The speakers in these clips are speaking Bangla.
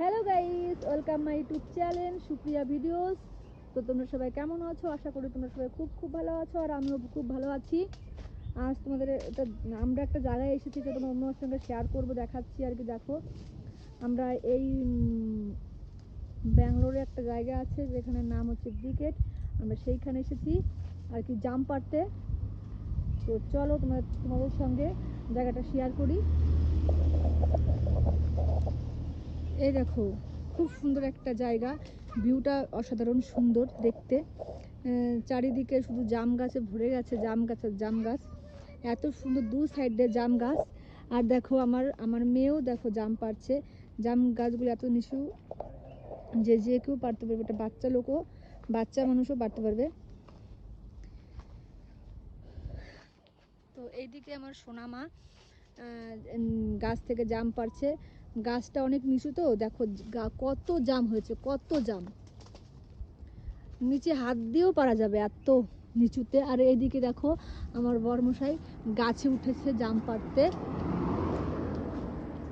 Hello guys welcome my YouTube channel Supriya videos তো তোমরা সবাই কেমন আছো? আশা করি তোমরা সবাই খুব খুব ভালো আছো আর আমিও খুব ভালো আছি। আজ তোমাদের এটা আমরা একটা জায়গায় এসেছি তো তোমার অন্য সঙ্গে শেয়ার করব, দেখাচ্ছি আর কি, দেখো। আমরা এই ব্যাঙ্গালোরে একটা জায়গা আছে যেখানে নাম হচ্ছে ব্রিকেট। আমরা সেইখানে এসেছি আর কি জাম পাড়তে। তো চলো তোমার তোমাদের সঙ্গে জায়গাটা শেয়ার করি। এই দেখো, খুব সুন্দর একটা জায়গা। ভিউটা অসাধারণ সুন্দর দেখতে। চারিদিকে শুধু জাম গাছে ভরে গেছে, জাম গাছ আর জাম গাছ। এত সুন্দর দু সাইডে জাম গাছ। আর দেখো আমার আমার মেয়েও দেখো জাম পারছে। জাম গাছগুলো এত নিচু যে যে কেউ পারতে পারবে, এটা বাচ্চা লোকও, বাচ্চা মানুষও পারতে পারবে। তো এইদিকে আমার সোনামা গাছ থেকে জাম পারছে। গাছটা অনেক নিচু তো, দেখো কত জাম হয়েছে, কত জাম। নিচে হাত দিয়েও পারা যাবে এত নিচুতে। আর এইদিকে দেখো আমার বরমশাই গাছে উঠেছে জাম পাড়তে।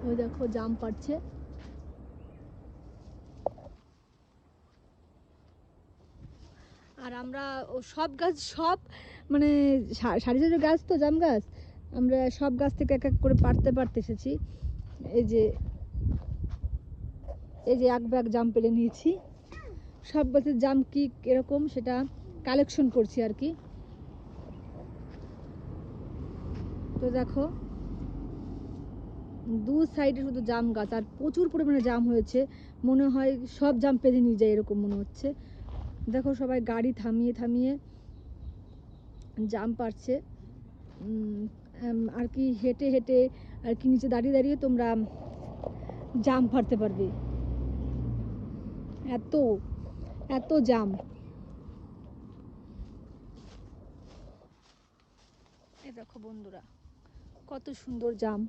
ওই দেখো জাম পাড়ছে। আর আমরা সব গাছ, সব মানে সারি সারি গাছ তো জাম গাছ, আমরা সব গাছ থেকে এক এক করে পারতে পারতে এসেছি। এই যে এই যে এক ব্যাগ জাম পেলে নিয়েছি। সব গাছের জাম কি এরকম সেটা কালেকশন করছি আর কি। তো দেখো, দু সাইডে শুধু জাম গাছ, আর প্রচুর পরিমাণে জাম হয়েছে। মনে হয় সব জাম পেরে নিয়ে যায় এরকম মনে হচ্ছে। দেখো সবাই গাড়ি থামিয়ে থামিয়ে জাম পারছে। আর কি হেঁটে হেঁটে আর কি নিচে দাঁড়িয়ে দাঁড়িয়ে তোমরা জাম পারতে পারবে। এত এত জাম। দেখো বন্ধুরা কত সুন্দর জাম।